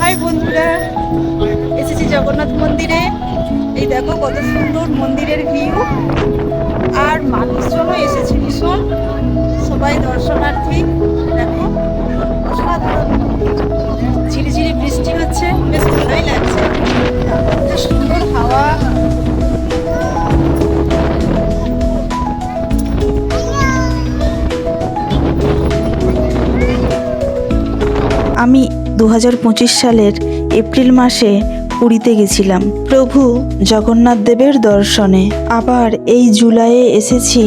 High বন্ধুরা, এসেছি জগন্নাথ মন্দিরে। এই দেখো কত সুন্দর মন্দিরের ভিউ আর মানুষজনও এসেছে ভীষণ। সবাই দর্শনার্থী। দেখো, অসাধারণ। ঝিরিঝিরি বৃষ্টি হচ্ছে। বেশ ভালোই লাগছে। সুন্দর হাওয়া। আমি দু হাজার পঁচিশ সালের এপ্রিল মাসে পুরীতে গেছিলাম। প্রভু জগন্নাথ দেবের দর্শনে। আবার এই জুলাইয়ে এসেছি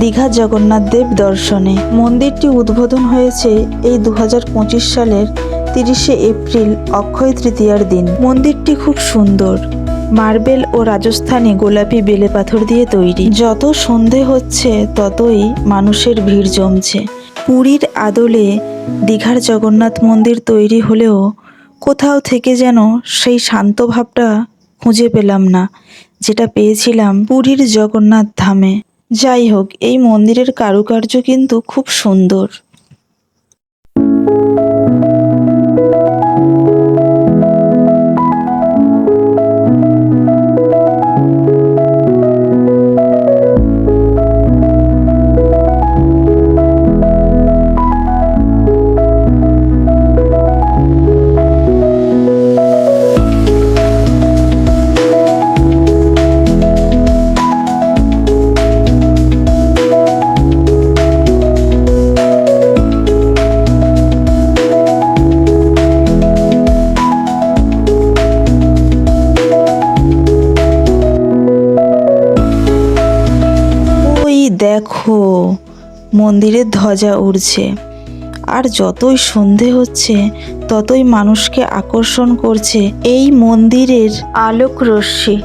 দীঘা জগন্নাথ দেব দর্শনে। মন্দিরটি উদ্বোধন হয়েছে এই দু হাজার পঁচিশ সালের তিরিশে এপ্রিল, অক্ষয় তৃতীয়ার দিন। মন্দিরটি খুব সুন্দর। মার্বেল ও রাজস্থানী গোলাপি বেলে পাথর দিয়ে তৈরি। যত সন্ধে হচ্ছে, ততই মানুষের ভিড় জমছে। পুরীর আদলে দীঘার জগন্নাথ মন্দির তৈরি হলেও কোথাও থেকে যেন সেই শান্ত ভাবটা খুঁজে পেলাম না, যেটা পেয়েছিলাম পুরীর জগন্নাথ ধামে। যাই হোক, এই মন্দিরের কারুকার্য কিন্তু খুব সুন্দর। দেখো মন্দিরের ধ্বজা উড়ছে। আর যতই সন্ধে হচ্ছে, ততই মানুষকে আকর্ষণ করছে এই মন্দিরের আলোক রশ্মি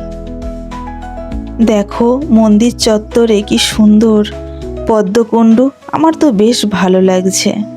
দেখো, মন্দির চত্বরে কি সুন্দর পদ্মকুণ্ডু, আমার তো বেশ ভালো লাগছে।